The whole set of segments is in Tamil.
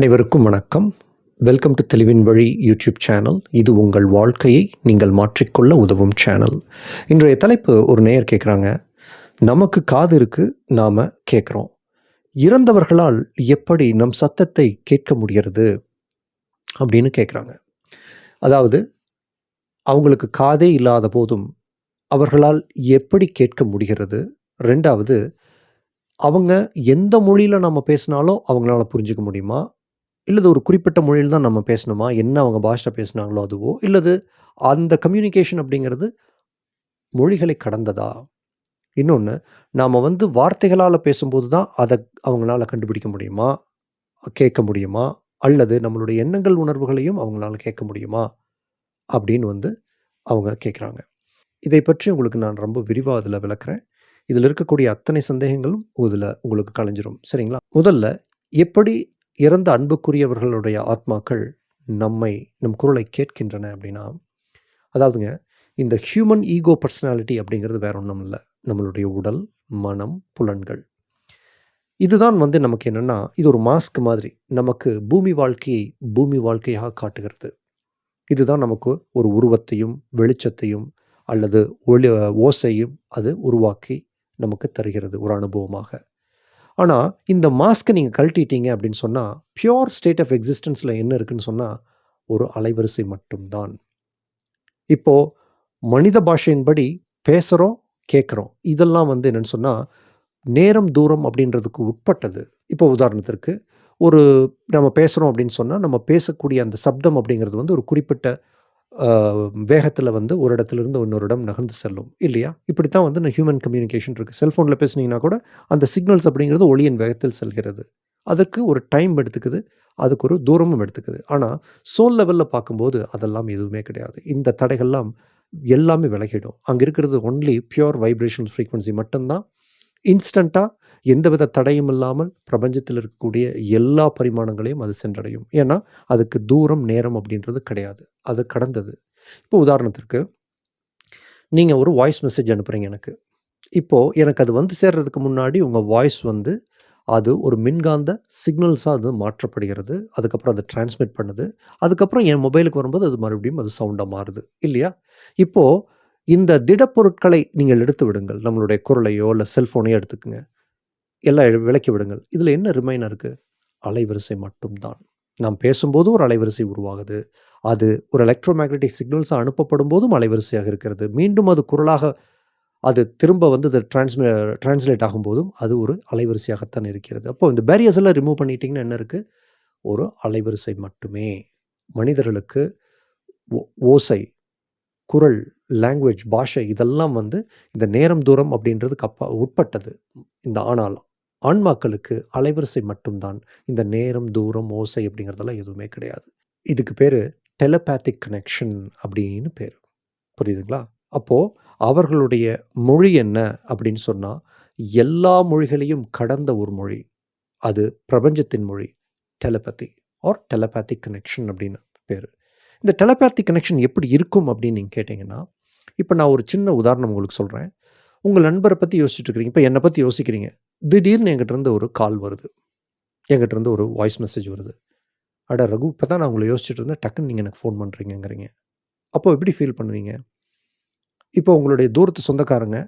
அனைவருக்கும் வணக்கம். வெல்கம் டு தெளிவின் வழி யூடியூப் சேனல் இது உங்கள் வாழ்க்கையை நீங்கள் மாற்றிக்கொள்ள உதவும் சேனல் இன்றைய தலைப்பு ஒரு நேயர் கேட்குறாங்க நமக்கு காது இருக்கு நாம் கேட்குறோம் இறந்தவர்களால் எப்படி நம் சத்தத்தை கேட்க முடிகிறது அப்படின்னு கேட்குறாங்க அதாவது அவங்களுக்கு காதே இல்லாத போதும் அவர்களால் எப்படி கேட்க முடிகிறது? ரெண்டாவது அவங்க எந்த மொழியில் நம்ம பேசினாலும் அவங்களால புரிஞ்சுக்க முடியுமா? இல்லது ஒரு குறிப்பிட்ட மொழியில் தான் நம்ம பேசணுமா? என்ன அவங்க பாஷை பேசுனாங்களோ அதுவோ? இல்லது அந்த கம்யூனிகேஷன் அப்படிங்கிறது மொழிகளை கடந்ததா? இன்னொன்று நாம் வந்து வார்த்தைகளால் பேசும்போது தான் அதை அவங்களால கண்டுபிடிக்க முடியுமா? கேட்க முடியுமா? அல்லது நம்மளுடைய எண்ணங்கள் உணர்வுகளையும் அவங்களால கேட்க முடியுமா? அப்படின்னு வந்து அவங்க கேட்குறாங்க. இதை பற்றி உங்களுக்கு நான் ரொம்ப விரிவாக அதில் விளக்குறேன். இதில் இருக்கக்கூடிய அத்தனை சந்தேகங்களும் இதில் உங்களுக்கு கலைஞ்சிரும். சரிங்களா? முதல்ல எப்படி இறந்த அன்புக்குரியவர்களுடைய ஆத்மாக்கள் நம்மை நம் குரலை கேட்கின்றன அப்படின்னா அதாவதுங்க இந்த ஹியூமன் ஈகோ பர்சனாலிட்டி அப்படிங்கிறது வேற ஒன்றும் இல்லை. நம்மளுடைய உடல் மனம் புலன்கள். இதுதான் வந்து நமக்கு என்னென்னா இது ஒரு மாஸ்க் மாதிரி நமக்கு பூமி வாழ்க்கையை பூமி வாழ்க்கையாக காட்டுகிறது. இதுதான் நமக்கு ஒரு உருவத்தையும் வெளிச்சத்தையும் அல்லது ஒளி ஓசையும் அது உருவாக்கி நமக்கு தருகிறது ஒரு அனுபவமாக. ஆனால் இந்த மாஸ்க்கை நீங்கள் கழட்டிட்டீங்க அப்படின்னு சொன்னால் பியோர் ஸ்டேட் ஆஃப் எக்ஸிஸ்டன்ஸில் என்ன இருக்குன்னு சொன்னால் ஒரு அலைவரிசை மட்டும்தான். இப்போது மனித பாஷையின்படி பேசுகிறோம் கேட்குறோம் இதெல்லாம் வந்து என்னென்னு சொன்னால் நேரம் தூரம் அப்படின்றதுக்கு உட்பட்டது. இப்போ உதாரணத்திற்கு ஒரு நம்ம பேசுகிறோம் அப்படின்னு சொன்னால் நம்ம பேசக்கூடிய அந்த சப்தம் அப்படிங்கிறது வந்து ஒரு குறிப்பிட்ட வேகத்தில் வந்து ஒரு இடத்துலேருந்து இன்னொரு இடம் நகர்ந்து செல்லும். இல்லையா? இப்படி தான் வந்து இந்த ஹியூமன் கம்யூனிகேஷன் இருக்குது செல்ஃபோனில் பேசுனீங்கன்னா கூட அந்த சிக்னல்ஸ் அப்படிங்கிறது ஒளியின் வேகத்தில் செல்கிறது. அதற்கு ஒரு டைம் எடுத்துக்குது. அதுக்கு ஒரு தூரமும் எடுத்துக்குது. ஆனால் சோல் லெவலில் பார்க்கும்போது அதெல்லாம் எதுவுமே கிடையாது. இந்த தடைகள்லாம் எல்லாமே விலகிடும். அங்கே இருக்கிறது ஒன்லி பியூர் வைப்ரேஷன் ஃப்ரீக்வன்சி மட்டும்தான். இன்ஸ்டண்ட்டாக எந்தவித தடையும் இல்லாமல் பிரபஞ்சத்தில் இருக்கக்கூடிய எல்லா பரிமாணங்களையும் அது சென்றடையும். ஏன்னா அதுக்கு தூரம் நேரம் அப்படின்றது கிடையாது. அது கடந்தது. இப்போ உதாரணத்திற்கு நீங்கள் ஒரு வாய்ஸ் மெசேஜ் அனுப்புகிறீங்க எனக்கு. இப்போது எனக்கு அது வந்து சேர்றதுக்கு முன்னாடி உங்கள் வாய்ஸ் வந்து அது ஒரு மின்காந்த சிக்னல்ஸாக அது மாற்றப்படுகிறது. அதுக்கப்புறம் அதை டிரான்ஸ்மிட் பண்ணுது. அதுக்கப்புறம் என் மொபைலுக்கு வரும்போது அது மறுபடியும் அது சவுண்டாக மாறுது. இல்லையா? இப்போது இந்த திடப்பொருட்களை நீங்கள் எடுத்து விடுங்கள். நம்மளுடைய குரலையோ இல்லை செல்ஃபோனையோ எடுத்துக்கோங்க. எல்லாம் விளக்கி விடுங்கள். இதில் என்ன ரிமைனர் இருக்குது அலைவரிசை மட்டும்தான். நாம் பேசும்போது ஒரு அலைவரிசை உருவாகுது. அது ஒரு எலக்ட்ரோ மேக்னட்டிக் சிக்னல்ஸாக அனுப்பப்படும் போதும் அலைவரிசையாக இருக்கிறது. மீண்டும் அது குரலாக அது திரும்ப வந்து அது டிரான்ஸ்மி டிரான்ஸ்லேட் ஆகும்போதும் அது ஒரு அலைவரிசையாகத்தான் இருக்கிறது. அப்போது இந்த பேரியர்ஸ் எல்லாம் ரிமூவ் பண்ணிட்டீங்கன்னா என்ன இருக்குது ஒரு அலைவரிசை மட்டுமே. மனிதர்களுக்கு ஓசை குரல் லாங்குவேஜ் பாஷை இதெல்லாம் வந்து இந்த நேரம் தூரம் அப்படின்றதுக்கு அப்பா உட்பட்டது. இந்த ஆனால் ஆன்மாக்களுக்கு அலைவரிசை மட்டும்தான். இந்த நேரம் தூரம் ஓசை அப்படிங்கிறதெல்லாம் எதுவுமே கிடையாது. இதுக்கு பேர் டெலபேத்திக் கனெக்ஷன் அப்படின்னு பேர். புரியுதுங்களா? அப்போது அவர்களுடைய மொழி என்ன அப்படின்னு சொன்னால் எல்லா மொழிகளையும் கடந்த ஒரு மொழி. அது பிரபஞ்சத்தின் மொழி டெலபதி ஆர் டெலபேத்திக் கனெக்ஷன் அப்படின்னு பேர். இந்த டெலபேத்திக் கனெக்ஷன் எப்படி இருக்கும் அப்படின்னு நீங்கள் கேட்டிங்கன்னா இப்போ நான் ஒரு சின்ன உதாரணம் உங்களுக்கு சொல்கிறேன் உங்கள் நண்பரை பற்றி யோசிச்சுட்ருக்கிறீங்க இப்போ என்னை பற்றி யோசிக்கிறீங்க. திடீர்னு என்கிட்டருந்து ஒரு கால் வருது. என்கிட்டருந்து ஒரு வாய்ஸ் மெசேஜ் வருது. அட ரகு இப்போ தான் நான் உங்களை யோசிச்சுட்டு இருந்தேன். டக்குன்னு நீங்கள் எனக்கு ஃபோன் பண்ணுறீங்கிறீங்க அப்போ எப்படி ஃபீல் பண்ணுவீங்க? இப்போ உங்களுடைய தூரத்து சொந்தக்காரங்க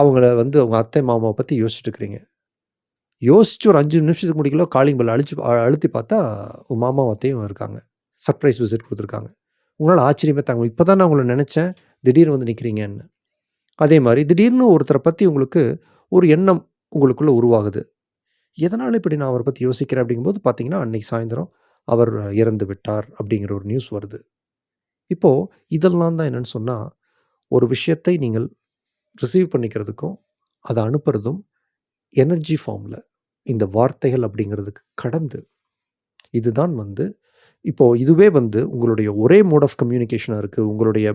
அவங்கள வந்து அவங்க அத்தை மாமாவை பற்றி யோசிச்சுட்டு இருக்கிறீங்க யோசிச்சு ஒரு அஞ்சு நிமிஷத்துக்கு முடிக்கலோ காலிங் பெல் அழிச்சு அழுத்தி பார்த்தா உங்கள் மாமா அத்தையும் இருக்காங்க. சர்ப்ரைஸ் விசிட் கொடுத்துருக்காங்க. உங்களால் ஆச்சரியமே தாங்க இப்போ தான் நான் உங்களை நினச்சேன். திடீர்னு வந்து நிற்கிறீங்கன்னு அதே மாதிரி திடீர்னு ஒருத்தரை பற்றி உங்களுக்கு ஒரு எண்ணம் உங்களுக்குள்ளே உருவாகுது. எதனால் இப்படி நான் அவரை பற்றி யோசிக்கிறேன் அப்படிங்கும்போது பார்த்தீங்கன்னா அன்னைக்கு சாயந்தரம் அவர் இறந்து விட்டார் அப்படிங்கிற ஒரு நியூஸ் வருது. இப்போது இதெல்லாம் தான் என்னென்னு சொன்னால் ஒரு விஷயத்தை நீங்கள் ரிசீவ் பண்ணிக்கிறதுக்கும் அதை அனுப்புறதும் எனர்ஜி ஃபார்மில் இந்த வார்த்தைகள் அப்படிங்கிறதுக்கு கடந்து. இதுதான் வந்து இப்போது இதுவே வந்து உங்களுடைய ஒரே மோட் ஆஃப் கம்யூனிகேஷனாக இருக்குது உங்களுடைய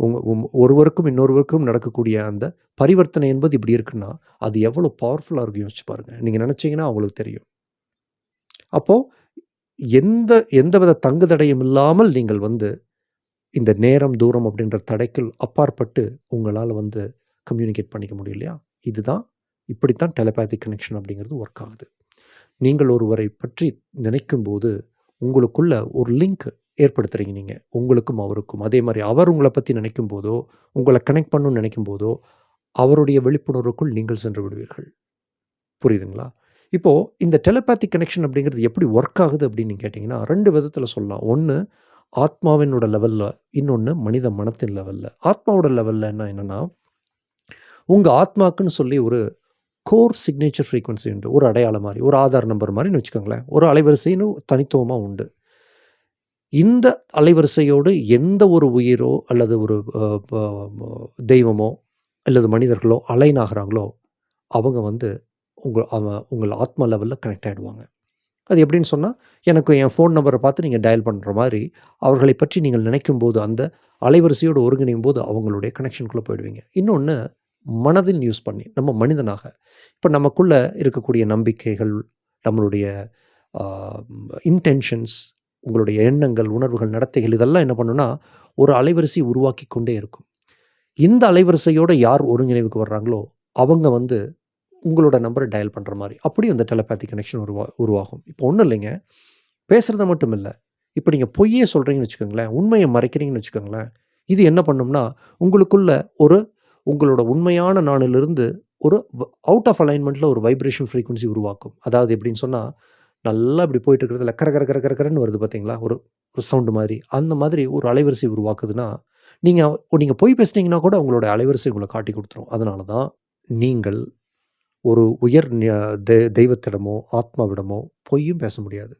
உங்க ஒருவருக்கும் இன்னொருவருக்கும் நடக்கக்கூடிய அந்த பரிவர்த்தனை என்பது இப்படி இருக்குன்னா அது எவ்வளோ பவர்ஃபுல்லாக இருக்கும் யோசிச்சு பாருங்கள் நீங்கள் நினச்சிங்கன்னா அவங்களுக்கு தெரியும். அப்போது எந்த எந்தவித தங்கு தடையும் இல்லாமல் நீங்கள் வந்து இந்த நேரம் தூரம் அப்படின்ற தடைக்குள் அப்பாற்பட்டு உங்களால் வந்து கம்யூனிகேட் பண்ணிக்க முடியும் இல்லையா? இதுதான் இப்படித்தான் டெலபேத்திக் கனெக்ஷன் அப்படிங்கிறது ஒர்க் ஆகுது. நீங்கள் ஒருவரை பற்றி நினைக்கும்போது, உங்களுக்குள்ள ஒரு லிங்க் ஏற்படுத்துறீங்க நீங்கள் உங்களுக்கும் அவருக்கும். அதே மாதிரி அவர் உங்களை பற்றி நினைக்கும் போதோ உங்களை கனெக்ட் பண்ணணும்னு நினைக்கும்போதோ, அவருடைய விழிப்புணர்வுக்குள் நீங்கள் சென்று விடுவீர்கள். புரியுதுங்களா? இப்போது இந்த டெலபேத்திக் கனெக்ஷன் அப்படிங்கிறது எப்படி ஒர்க் ஆகுது அப்படின்னு கேட்டிங்கன்னா ரெண்டு விதத்தில் சொல்லலாம். ஒன்று ஆத்மாவினோட லெவலில் இன்னொன்று மனித மனத்தின் லெவலில் ஆத்மாவோட லெவலில் என்ன என்னென்னா உங்கள் ஆத்மாக்குன்னு சொல்லி ஒரு கோர் சிக்னேச்சர் ஃப்ரீக்வென்சி உண்டு. ஒரு அடையாளம் மாதிரி ஒரு ஆதார் நம்பர் மாதிரின்னு வச்சுக்கோங்களேன். ஒரு அலைவரிசைன்னு தனித்துவமாக உண்டு. இந்த அலைவரிசையோடு எந்த ஒரு உயிரோ அல்லது ஒரு தெய்வமோ அல்லது மனிதர்களோ அலைன் ஆகுறாங்களோ, அவங்க வந்து உங்கள் அவன் உங்கள் ஆத்மா லெவலில் கனெக்ட் ஆகிடுவாங்க அது எப்படின்னு சொன்னால் எனக்கு என் ஃபோன் நம்பரை பார்த்து நீங்கள் டயல் பண்ணுற மாதிரி அவர்களை பற்றி நீங்கள் நினைக்கும் போது அந்த அலைவரிசையோடு ஒருங்கிணையும்போது அவங்களுடைய கனெக்ஷனுக்குள்ளே போயிடுவீங்க. இன்னொன்று மனதின் யூஸ் பண்ணி, நம்ம மனிதனாக. இப்போ நமக்குள்ளே இருக்கக்கூடிய நம்பிக்கைகள், நம்மளுடைய இன்டென்ஷன்ஸ், உங்களுடைய எண்ணங்கள், உணர்வுகள், நடத்தைகள் இதெல்லாம் என்ன பண்ணுன்னா ஒரு அலைவரிசை உருவாக்கி கொண்டே இருக்கும். இந்த அலைவரிசையோடு யார் ஒருங்கிணைவுக்கு வர்றாங்களோ, அவங்க வந்து உங்களோட நம்பரை டயல் பண்ணுற மாதிரி அப்படியும் இந்த டெலபேத்தி கனெக்ஷன் உருவா உருவாகும். இப்போ ஒன்றும் இல்லைங்க. பேசுகிறத மட்டும் இல்லை இப்போ நீங்கள் பொய்யே சொல்கிறீங்கன்னு வச்சுக்கோங்களேன், உண்மையை மறைக்கிறீங்கன்னு வச்சுக்கோங்களேன், இது என்ன பண்ணும்னா, உங்களுக்குள்ள ஒரு உங்களோட உண்மையான நாளிலிருந்து ஒரு அவுட் ஆஃப் அலைன்மெண்ட்டில் ஒரு வைப்ரேஷன் ஃப்ரீக்குவன்சி உருவாக்கும். அதாவது எப்படின்னு சொன்னால் நல்லா இப்படி போயிட்டு இருக்கிறதுல கர கர கர கரன்னு வருது பார்த்தீங்களா? ஒரு ஒரு சவுண்ட் மாதிரி அந்த மாதிரி ஒரு அலைவரிசை உருவாக்குதுன்னா, நீங்கள் நீங்கள் போய் பேசுனீங்கன்னா கூட உங்களுடைய அலைவரிசை உங்களை காட்டி கொடுத்துரும் அதனால தான் நீங்கள் ஒரு உயர் தெ தெய்வத்திடமோ, ஆத்மாவிடமோ பொய்யும் பேச முடியாது.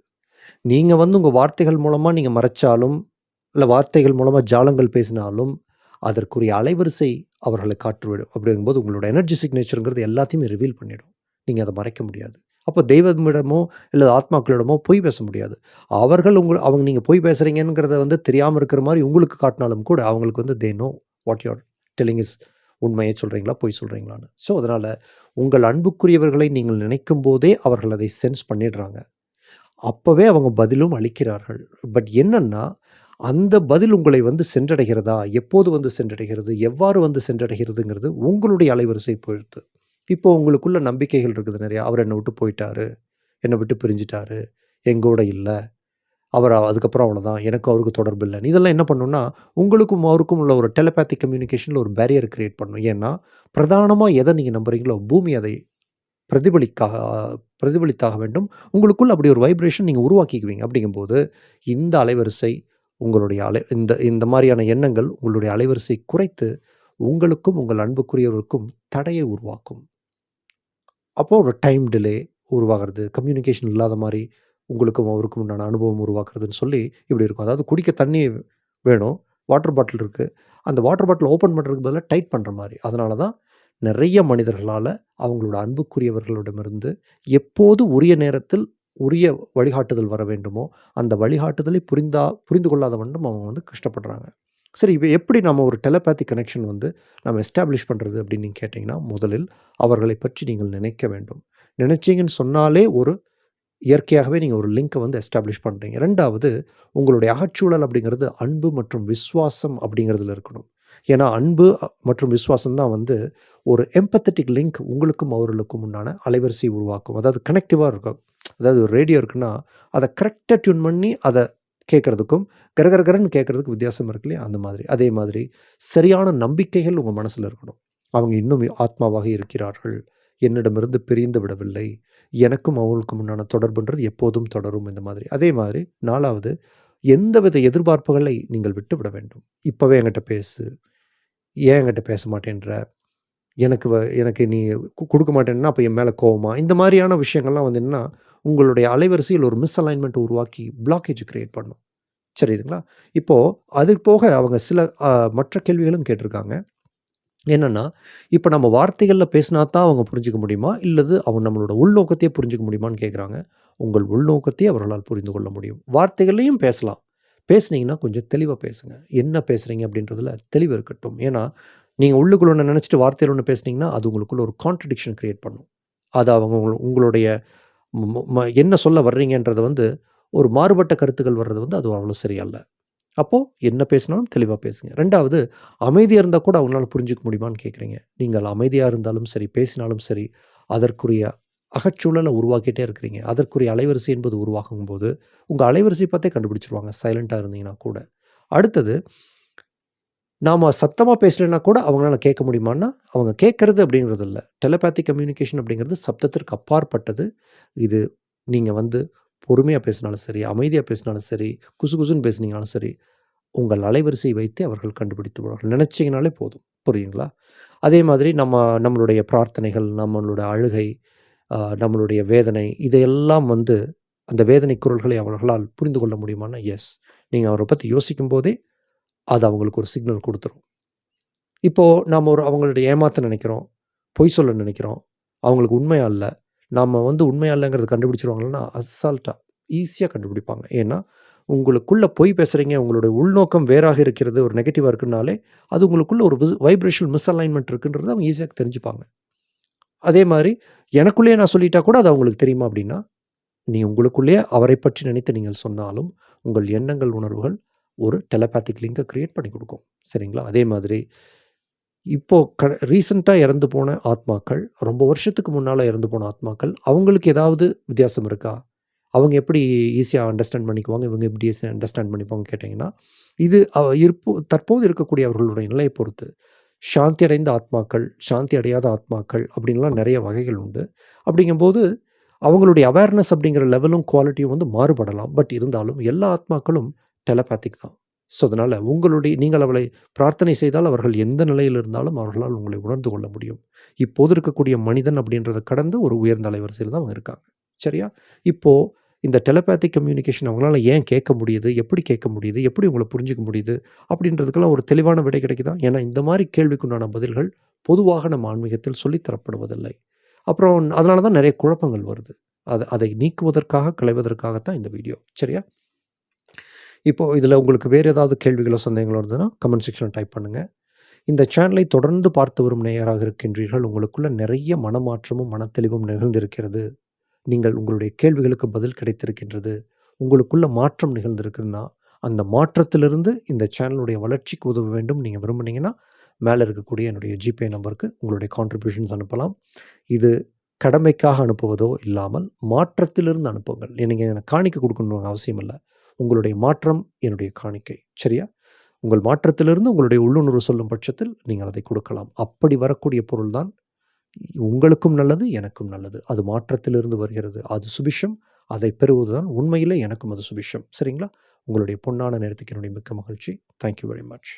நீங்கள் வந்து உங்கள் வார்த்தைகள் மூலமாக நீங்கள் மறைச்சாலும், இல்லை வார்த்தைகள் மூலமாக ஜாலங்கள் பேசினாலும், அதற்குரிய அலைவரிசை அவர்களை காட்டுவிடும் அப்படிங்கும்போது உங்களோட எனர்ஜி சிக்னேச்சருங்கிறது எல்லாத்தையுமே ரிவீல் பண்ணிடும். நீங்கள் அதை மறைக்க முடியாது. அப்போ தெய்வமிடமோ, இல்லை ஆத்மாக்களிடமோ பொய் பேச முடியாது. அவர்கள் உங்கள் அவங்க நீங்கள் பொய் பேசுகிறீங்கிறத வந்து தெரியாமல் இருக்கிற மாதிரி உங்களுக்கு காட்டினாலும் கூட, அவங்களுக்கு வந்து they know what you are telling is உண்மையை சொல்கிறீங்களா பொய் சொல்கிறீங்களான்னு ஸோ, அதனால் உங்கள் அன்புக்குரியவர்களை நீங்கள் நினைக்கும் போதே அவர்கள் அதை சென்ஸ் பண்ணிடுறாங்க. அப்போவே அவங்க பதிலும் அளிக்கிறார்கள். பட் என்னென்னா அந்த பதில் உங்களை வந்து சென்றடைகிறதா? எப்போது வந்து சென்றடைகிறது? எவ்வாறு வந்து சென்றடைகிறதுங்கிறது உங்களுடைய அலைவரிசை பொறுத்து. இப்போ உங்களுக்குள்ள நம்பிக்கைகள் இருக்குது நிறையா அவர் என்னை விட்டு போயிட்டாரு. என்னை விட்டு பிரிஞ்சுட்டாரு. எங்கூட இல்லை அவர் அதுக்கப்புறம் அவ்வளோதான். எனக்கும் அவருக்கு தொடர்பு இல்லைன்னு இதெல்லாம் என்ன பண்ணுன்னா உங்களுக்கும் அவருக்கும் உள்ள ஒரு டெலபேத்திக் கம்யூனிகேஷனில் ஒரு பேரியர் கிரியேட் பண்ணும். ஏன்னா, பிரதானமாக எதை நீங்கள் நம்புறீங்களோ, பூமி அதை பிரதிபலிக்காக பிரதிபலித்தாக வேண்டும். உங்களுக்குள்ள அப்படி ஒரு வைப்ரேஷன் நீங்கள் உருவாக்கிக்குவீங்க. அப்படிங்கும்போது, இந்த அலைவரிசை உங்களுடைய அலை இந்த இந்த மாதிரியான எண்ணங்கள் உங்களுடைய அலைவரிசை குறைத்து, உங்களுக்கும் உங்கள் அன்புக்குரியவருக்கும் தடையை உருவாக்கும். அப்போ ஒரு டைம் டிலே உருவாகுறது, கம்யூனிகேஷன் இல்லாத மாதிரி உங்களுக்கும் அவருக்கும் உண்டான அனுபவம் உருவாக்குறதுன்னு சொல்லி இப்படி இருக்கும். அதாவது குடிக்க தண்ணி வேணும். வாட்டர் பாட்டில் இருக்குது அந்த வாட்டர் பாட்டில் ஓப்பன் பண்ணுறதுக்கு பதிலாக டைட் பண்ணுற மாதிரி அதனால தான் நிறைய மனிதர்களால் அவங்களோட அன்புக்குரியவர்களிடமிருந்து எப்போது உரிய நேரத்தில் உரிய வழிகாட்டுதல் வர வேண்டுமோ, அந்த வழிகாட்டுதலை புரிந்தா புரிந்து கொள்ளாத வண்ணம் அவங்க வந்து கஷ்டப்படுறாங்க. சரி இப்போ எப்படி நம்ம ஒரு டெலபேத்திக் கனெக்ஷன் வந்து நம்ம எஸ்டாப்ளிஷ் பண்ணுறது அப்படின்னு நீங்கள் கேட்டிங்கன்னா முதலில் அவர்களை பற்றி நீங்கள் நினைக்க வேண்டும். நினைச்சீங்கன்னு சொன்னாலே ஒரு இயற்கையாகவே நீங்கள் ஒரு லிங்க்கை வந்து எஸ்டாப்ளிஷ் பண்ணுறீங்க ரெண்டாவது உங்களுடைய அகச்சூழல் அப்படிங்கிறது அன்பு மற்றும் விசுவாசம் அப்படிங்கிறதுல இருக்கணும். ஏன்னா, அன்பு மற்றும் விசுவாசம் தான் வந்து ஒரு எம்பத்தட்டிக் லிங்க் உங்களுக்கும் அவர்களுக்கும் உண்டான அலைவரிசை உருவாக்கும். அதாவது கனெக்டிவாக இருக்கும். அதாவது ஒரு ரேடியோ இருக்குன்னா, அதை கரெக்டாக டியூன் பண்ணி அதை கேட்கறதுக்கும், கர கேட்குறதுக்கு கேட்கறதுக்கும் வித்தியாசம் இருக்கு இல்லையா? அந்த மாதிரி. அதே மாதிரி சரியான நம்பிக்கைகள் உங்கள் மனசில் இருக்கணும். அவங்க இன்னும் ஆத்மாவாக இருக்கிறார்கள். என்னிடமிருந்து பிரிந்து விடவில்லை. எனக்கும் அவங்களுக்கும் உண்டான தொடர்புன்றது எப்போதும் தொடரும் இந்த மாதிரி. அதே மாதிரி நாலாவது எந்தவித எதிர்பார்ப்புகளை நீங்கள் விட்டு விட வேண்டும். இப்போவே என்கிட்ட பேசு. ஏன் என்கிட்ட பேச மாட்டேன்ற? எனக்கு வ எனக்கு நீ கு மாட்டேன்னா, அப்போ என் மேலே கோவமா? இந்த மாதிரியான விஷயங்கள்லாம் வந்து என்னன்னா, உங்களுடைய அலைவரிசையில் ஒரு மிஸ் அலைன்மெண்ட் உருவாக்கி பிளாக்கேஜ் கிரியேட் பண்ணும். சரிதுங்களா? இப்போது அது போக அவங்க சில மற்ற கேள்விகளும் கேட்டிருக்காங்க. என்னென்னா இப்போ நம்ம வார்த்தைகளில் பேசினா தான் அவங்க புரிஞ்சுக்க முடியுமா? இல்லது அவங்க நம்மளோட உள்நோக்கத்தையே புரிஞ்சிக்க முடியுமான்னு கேட்குறாங்க. உங்கள் உள்நோக்கத்தையே அவர்களால் புரிந்து கொள்ள முடியும். வார்த்தைகள்லயும் பேசலாம். பேசுனீங்கன்னா கொஞ்சம் தெளிவாக பேசுங்க. என்ன பேசுகிறீங்க அப்படின்றதுல தெளிவு இருக்கட்டும். ஏன்னா, நீங்கள் உள்ளுக்குள்ள ஒன்று நினச்சிட்டு வார்த்தையில் ஒன்று பேசுனீங்கன்னா, அது உங்களுக்குள்ள ஒரு கான்ட்ரடிக்ஷன் க்ரியேட் பண்ணும். அது அவங்க உங்களுடைய என்ன சொல்ல வர்றீங்கன்றத வந்து ஒரு மாறுபட்ட கருத்துக்கள் வர்றது வந்து அது அவ்வளோ சரியல்ல. அப்போது என்ன பேசினாலும் தெளிவாக பேசுங்க. ரெண்டாவது அமைதியாக இருந்தால் கூட அவங்களால புரிஞ்சுக்க முடியுமான்னு கேட்குறீங்க. நீங்கள் அமைதியாக இருந்தாலும் சரி, பேசினாலும் சரி, அதற்குரிய அகச்சூழலை உருவாக்கிட்டே இருக்கிறீங்க. அதற்குரிய அலைவரிசை என்பது உருவாகும்போது, உங்கள் அலைவரிசை பார்த்தே கண்டுபிடிச்சிருவாங்க சைலண்ட்டாக இருந்தீங்கன்னா கூட. அடுத்தது நாம் சத்தமாக பேசலைன்னா கூட அவங்களால கேட்க முடியுமான்னா, அவங்க கேட்குறது அப்படிங்கிறது இல்லை டெலபேத்திக் கம்யூனிகேஷன் அப்படிங்கிறது சப்தத்திற்கு அப்பாற்பட்டது. இது நீங்கள் வந்து பொறுமையாக பேசினாலும் சரி, அமைதியாக பேசினாலும் சரி, குசு குசுன்னு பேசுனீங்கனாலும் சரி, உங்கள் அலைவரிசை வைத்து அவர்கள் கண்டுபிடித்து விடுவார்கள். நினச்சிங்கனாலே போதும். புரியுங்களா அதே மாதிரி நம்ம நம்மளுடைய பிரார்த்தனைகள், நம்மளோட அழுகை, நம்மளுடைய வேதனை இதையெல்லாம் வந்து அந்த வேதனை குரல்களை அவர்களால் புரிந்து கொள்ள முடியுமான்னா, எஸ். நீங்கள் அவரை பற்றி யோசிக்கும் யோசிக்கும்போதே, அது அவங்களுக்கு ஒரு சிக்னல் கொடுத்துரும் இப்போது நாம் ஒரு அவங்களுடைய ஏமாற்ற நினைக்கிறோம். பொய் சொல்ல நினைக்கிறோம். அவங்களுக்கு உண்மையாக இல்லை நாம் வந்து உண்மையாக இல்லைங்கிறத கண்டுபிடிச்சிருவாங்கன்னா அசால்ட்டாக ஈஸியாக கண்டுபிடிப்பாங்க. ஏன்னா, உங்களுக்குள்ளே பொய் பேசுகிறீங்க உங்களுடைய உள்நோக்கம் வேறாக இருக்கிறது, ஒரு நெகட்டிவாக இருக்குனாலே அது உங்களுக்குள்ள ஒரு விஸ் மிஸ் அலைன்மெண்ட் இருக்குன்றது அவங்க ஈஸியாக தெரிஞ்சுப்பாங்க. அதே மாதிரி எனக்குள்ளேயே நான் சொல்லிட்டா கூட அது அவங்களுக்கு தெரியுமா அப்படின்னா, நீ உங்களுக்குள்ளேயே அவரை பற்றி நினைத்து நீங்கள் சொன்னாலும், உங்கள் எண்ணங்கள், உணர்வுகள் ஒரு டெலபேத்திக் லிங்கை க்ரியேட் பண்ணி கொடுக்கும் சரிங்களா? அதே மாதிரி இப்போ க ரீசண்டாக இறந்து போன ஆத்மாக்கள், ரொம்ப வருஷத்துக்கு முன்னால் இறந்து போன ஆத்மாக்கள், அவங்களுக்கு ஏதாவது வித்தியாசம் இருக்கா? அவங்க எப்படி ஈஸியாக அண்டர்ஸ்டாண்ட் பண்ணிக்குவாங்க, இவங்க எப்படி ஈஸியாக அண்டர்ஸ்டாண்ட் பண்ணிப்பாங்க கேட்டிங்கன்னா இது இருப்போ தற்போது இருக்கக்கூடிய அவர்களுடைய நிலையை பொறுத்து. சாந்தி அடைந்த ஆத்மாக்கள், சாந்தி அடையாத ஆத்மாக்கள் அப்படின்லாம் நிறைய வகைகள் உண்டு. அப்படிங்கும்போது, அவங்களுடைய அவேர்னஸ் அப்படிங்கிற லெவலும், குவாலிட்டியும் வந்து மாறுபடலாம். பட் இருந்தாலும் எல்லா ஆத்மாக்களும் டெலபேத்திக் தான். ஸோ, அதனால் உங்களுடைய நீங்கள் அவளை பிரார்த்தனை செய்தால் அவர்கள் எந்த நிலையில் இருந்தாலும் அவர்களால் உங்களை உணர்ந்து கொள்ள முடியும். இப்போது இருக்கக்கூடிய மனிதன் அப்படின்றத கடந்து ஒரு உயர்ந்த அலைவரிசையில் தான் அவங்க இருக்காங்க. சரியா? இப்போது இந்த டெலபேத்திக் கம்யூனிகேஷன் அவங்களால ஏன் கேட்க முடியுது? எப்படி கேட்க முடியுது? எப்படி உங்களை புரிஞ்சுக்க முடியுது? அப்படின்றதுக்கெல்லாம் ஒரு தெளிவான விடை கிடைக்குதா? ஏன்னா, இந்த மாதிரி கேள்விக்குண்டான பதில்கள் பொதுவாக நம்ம ஆன்மீகத்தில் சொல்லித்தரப்படுவதில்லை அப்புறம் அதனால தான் நிறைய குழப்பங்கள் வருது. அதை அதை நீக்குவதற்காக, களைவதற்காகத்தான் இந்த வீடியோ. சரியா? இப்போது இதில் உங்களுக்கு வேறு ஏதாவது கேள்விகளோ, சந்தேகங்களோ இருந்ததுன்னா, கமெண்ட் செக்ஷன் டைப் பண்ணுங்கள் இந்த சேனலை தொடர்ந்து பார்த்து வரும் நேயராக இருக்கின்றீர்கள். உங்களுக்குள்ள நிறைய மனமாற்றமும், மனத்தெளிவும் நிகழ்ந்திருக்கிறது. நீங்கள் உங்களுடைய கேள்விகளுக்கு பதில் கிடைத்திருக்கின்றது. உங்களுக்குள்ள மாற்றம் நிகழ்ந்திருக்குன்னா, அந்த மாற்றத்திலிருந்து இந்த சேனலுடைய வளர்ச்சிக்கு உதவ வேண்டும் நீங்கள் விரும்புனீங்கன்னா, மேலே இருக்கக்கூடிய என்னுடைய ஜிபே நம்பருக்கு உங்களுடைய கான்ட்ரிபியூஷன்ஸ் அனுப்பலாம். இது கடமைக்காக அனுப்புவதோ இல்லாமல், மாற்றத்திலிருந்து அனுப்புங்கள். நீங்கள் எனக்கு காணிக்க குடுக்கணும்னு அவசியம் இல்லை உங்களுடைய மாற்றம் என்னுடைய காணிக்கை. சரியா? உங்கள் மாற்றத்திலிருந்து உங்களுடைய உள்ளுணர்வு சொல்லும் பட்சத்தில் நீங்கள் அதை கொடுக்கலாம். அப்படி வரக்கூடிய பொருள் தான் உங்களுக்கும் நல்லது, எனக்கும் நல்லது. அது மாற்றத்திலிருந்து வருகிறது. அது சுபிஷம் அதை பெறுவதுதான் உண்மையிலே எனக்கும் அது சுபிஷம் சரிங்களா? உங்களுடைய பொன்னான நேரத்துக்கு என்னுடைய மிக்க மகிழ்ச்சி. Thank you very much.